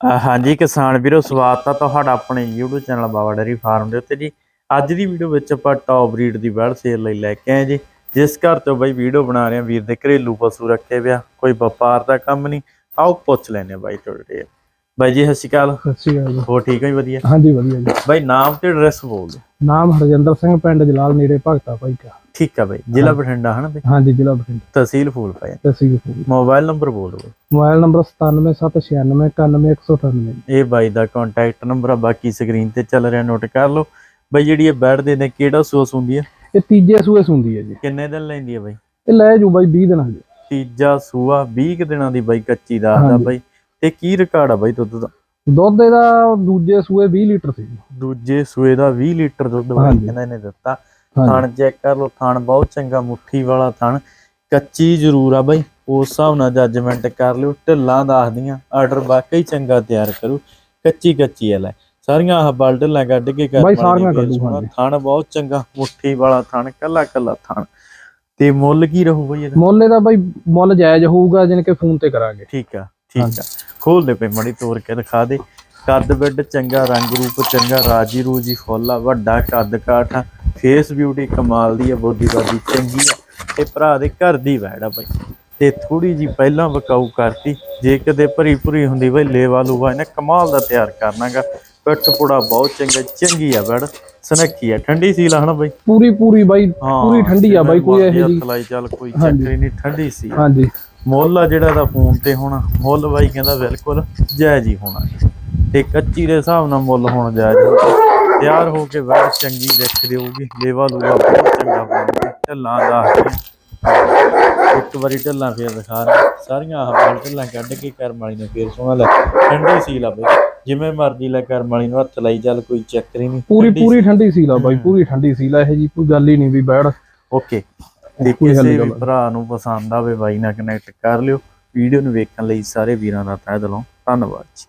ਹਾਂਜੀ ਕਿਸਾਨ ਵੀਰੋ ਸਵਾਗਤ ਆ ਤੁਹਾਡਾ ਆਪਣੇ YouTube channel Baba dairy farm ਦੇ ਉੱਤੇ ਜੀ। ਅੱਜ ਦੀ ਵੀਡੀਓ ਵਿੱਚ ਆਪਾਂ ਟੌਪ ਬਰੀਡ ਦੀ ਬੈੜ ਸੇਲ ਲਈ ਲੈ ਕੇ ਆਏ ਜੀ। ਜਿਸ ਘਰ ਤੋਂ ਬਈ ਵੀਡੀਓ ਬਣਾ ਰਹੇ ਆ ਵੀਰ ਦੇ ਘਰੇਲੂ ਪਸ਼ੂ ਰੱਖੇ ਵਿਆ ਕੋਈ ਵਪਾਰ ਦਾ ਕੰਮ ਨਹੀਂ ਆਓ ਪੁੱਛ ਲੈਨੇ ਆ ਬਾਈ ਤੁਹਾਡੇ ਬਾਈ ਜੀ ਸਤਿ ਸ਼੍ਰੀ ਅਕਾਲ। ਸਤਿ ਸ਼੍ਰੀ ਅਕਾਲ ਹੋ ਠੀਕ ਹੋ ਜੀ ਵਧੀਆ? ਹਾਂਜੀ ਵਧੀਆ ਜੀ। ਬਾਈ ਨਾਮ ਤੇ ਐਡਰੈਸ ਬੋਲ ਦਿਓ। ਨਾਮ ਹਰਜਿੰਦਰ ਸਿੰਘ ਪਿੰਡ ਜਲਾਲ ਨੇੜੇ ਭਗਤਾ ਭਾਈ ਕਾ। ਠੀਕ ਆ ਬਾਈ ਜ਼ਿਲ੍ਹਾ ਬਠਿੰਡਾ ਹਨਾ ਬਈ? ਹਾਂਜੀ ਜ਼ਿਲ੍ਹਾ ਬਠਿੰਡਾ। ਤਹਿਸੀਲ ਫੂਲ ਪਏ ਤਹਿਸੀਲ ਫੂਲ ਮੋਬਾਈਲ ਨੰਬਰ ਬੋਲ ਦਿਓ। ਮੋਬਾਈਲ ਨੰਬਰ 9776991198 ਇਹ ਬਾਈ ਦਾ ਕੰਟੈਕਟ ਨੰਬਰ ਆ ਬਾਕੀ ਸਕਰੀਨ ਤੇ ਚੱਲ ਰਿਹਾ ਨੋਟ ਕਰ ਲਓ। ਬਾਈ ਜਿਹੜੀ ਇਹ ਬੈੜ ਦੇ ਨੇ ਕਿਹੜਾ ਸੋਸ ਹੁੰਦੀ ਹੈ ਇਹ ਤੀਜੇ ਸੂਏ ਸੁੰਦੀ ਹੈ ਜੀ। ਕਿੰਨੇ ਦਿਨ ਲੈਂਦੀ ਹੈ ਬਾਈ? ਇਹ ਲੈ ਜੂ ਬਾਈ 20 ਦਿਨਾਂ ਦੇ। ਤੀਜਾ ਸੂਆ 20 ਕੁ ਦਿਨਾਂ ਦੀ ਬਾਈ ਕੱਚੀ ਦਾ ਆਦਾ। ਬਾਈ। ਤੇ ਕੀ ਰਿਕਾਰਡ ਆ ਬਾਈ ਦੁੱਧ ਦਾ? ਦੁੱਧ ਇਹਦਾ ਦੂਜੇ ਸੂਏ 20 ਲੀਟਰ ਸੀ। ਦੂਜੇ ਸੂਏ ਦਾ 20 ਲੀਟਰ ਦੁੱਧ ਹਾਂਜੀ। ਕਹਿੰਦਾ ਇਹਨੇ ਦਿੱਤਾ। ਥਣ ਚੈੱਕ ਕਰ ਲਓ ਥਣ ਬਹੁਤ ਚੰਗਾ ਮੁੱਠੀ ਵਾਲਾ ਥਣ। ਕੱਚੀ ਜ਼ਰੂਰ ਆ ਬਾਈ ਉਸ ਹਿਸਾਬ ਨਾਲ ਜੱਜਮੈਂਟ ਕਰ ਲਿਓ ਢਿੱਲਾਂ ਦੱਸਦੀਆਂ ਆਰਡਰ ਵਾਕਈ ਚੰਗਾ ਤਿਆਰ ਕਰੂ। ਕੱਚੀ ਕੱਚੀ ਆ ਲੈ। ਸਾਰੀਆਂ ਆਹ ਬਲ ਢਿੱਲਾਂ ਕੱਢ ਕੇ ਕਰ ਬਾਈ ਵਾਲੀ ਸਾਰੀਆਂ ਕੱਢੂ। ਥਣ ਬਹੁਤ ਚੰਗਾ ਮੁੱਠੀ ਵਾਲਾ ਥਣ ਕੱਲਾ ਕੱਲਾ ਥਣ। ਤੇ ਮੁੱਲ ਕੀ ਰਹੂ ਬਾਈ ਇਹਦਾ? ਮੁੱਲ ਇਹਦਾ ਬਾਈ ਮੁੱਲ ਜਾਇਜ਼ ਹੋਊਗਾ ਜਿਨ ਕੇ ਫੋਨ ਤੇ ਕਰਾਂਗੇ। ਠੀਕ ਆ ਠੀਕ ਆ। ਖੋਲ ਦੇ ਪੇ ਮੜੀ ਤੋੜ ਕੇ ਦਿਖਾ ਦੇ। ਕੱਦ ਬਿੱਡ ਚੰਗਾ ਰੰਗ ਰੂਪ ਚੰਗਾ ਰਾਜੀ ਰੂਜੀ ਫੁੱਲ ਵੱਡਾ ਕੱਦ ਕਾਠ ਫੇਸ ਬਿਊਟੀ ਕਮਾਲ ਦੀ ਆ ਬੋਡੀ ਬਾਡੀ ਚੰਗੀ ਆ ਤੇ ਭਰਾ ਦੇ ਘਰ ਦੀ ਵੈੜ ਬਾਈ। ਤੇ ਥੋੜੀ ਜੀ ਪਹਿਲਾਂ ਵਕਾਊ ਕਰਤੀ ਜੇ ਕਦੇ ਭਰੀ ਭਰੀ ਹੁੰਦੀ ਬਈ ਲੇਵਾ ਲੂਵਾ ਇਹਨੇ ਕਮਾਲ ਦਾ ਤਿਆਰ ਕਰਨਾਗਾ। ਪਿੱਠ ਪੁੜਾ ਬਹੁਤ ਚੰਗਾ ਚੰਗੀ ਆ ਵੈੜ ਸਨੱਖੀ ਆ। ਠੰਡੀ ਸੀ ਹਨਾ ਬਾਈ? ਪੂਰੀ ਪੂਰੀ ਬਾਈ ਹਾਂ ਪੂਰੀ ਠੰਡੀ ਆ ਬਾਈ ਕੋਈ ਇਹੋ ਜੀ ਹੱਥ ਲਾਈ ਚੱਲ ਕੋਈ। ਚੱਕਰ ਹੀ ਨਹੀਂ ਠੰਡੀ ਸੀ। ਹਾਂਜੀ। ਮੁੱਲ ਆ ਜਿਹੜਾ ਦਾ ਫੋਨ ਤੇ ਹੋਣਾ ਮੁੱਲ ਬਾਈ ਕਹਿੰਦਾ ਬਿਲਕੁਲ ਜਾਇਜ਼ ਹੀ ਹੋਣਾ। ਤੇ ਕੱਚੀ ਦੇ ਹਿਸਾਬ ਨਾਲ ਮੁੱਲ ਹੋਣਾ ਜਾਇਜ਼ ਹੋਊਗਾ। ਤਿਆਰ ਹੋ ਕੇ ਵੈੜ ਚੰਗੀ ਦੇਖ ਦੇਊਗੀ। ਲੇਵਾ ਲੂਗਾ ਬਹੁਤ ਚੰਗਾ ਬਣੂਗੀ ਢੱਲਾਂ ਦਾ ਇੱਕ ਵਾਰੀ ਢੱਲਾਂ ਫੇਰ ਦਿਖਾ ਰਿਹਾ। ਸਾਰੀਆਂ ਆਹ ਬਲ ਢੱਲਾਂ ਕੱਢ ਕੇ ਕਰਮ ਵਾਲੀ ਨੇ ਫੇਰ ਸੋਹਣਾ ਲੈ। ਠੰਡੀ ਸੀ ਲਾ ਬਈ। ਜਿਵੇਂ ਮਰਜ਼ੀ ਲੈ ਕਰਮ ਵਾਲੀ ਨੂੰ ਹੱਥ ਲਾਈ ਚੱਲ ਕੋਈ ਚੱਕਰ ਹੀ ਨਹੀਂ। ਪੂਰੀ ਪੂਰੀ ਠੰਡੀ ਸੀ ਲਾ ਬਾਈ। ਪੂਰੀ ਠੰਡੀ ਸੀ ਲਾ ਇਹ ਜੀ। ਕੋਈ ਗੱਲ ਹੀ ਨਹੀਂ ਵੀ ਬੈੜ। ਓਕੇ। ਗੱਲ ਕਿਸੇ ਵੀ। ਭਰਾ ਨੂੰ ਪਸੰਦ ਆਵੇ ਬਾਈ ਨਾਲ ਕਨੈਕਟ ਕਰ ਲਿਓ। ਵੀਡੀਓ ਨੂੰ ਵੇਖਣ ਲਈ ਸਾਰੇ ਵੀਰਾਂ ਦਾ ਤਹਿ ਦਿਲੋਂ ਧੰਨਵਾਦ ਜੀ।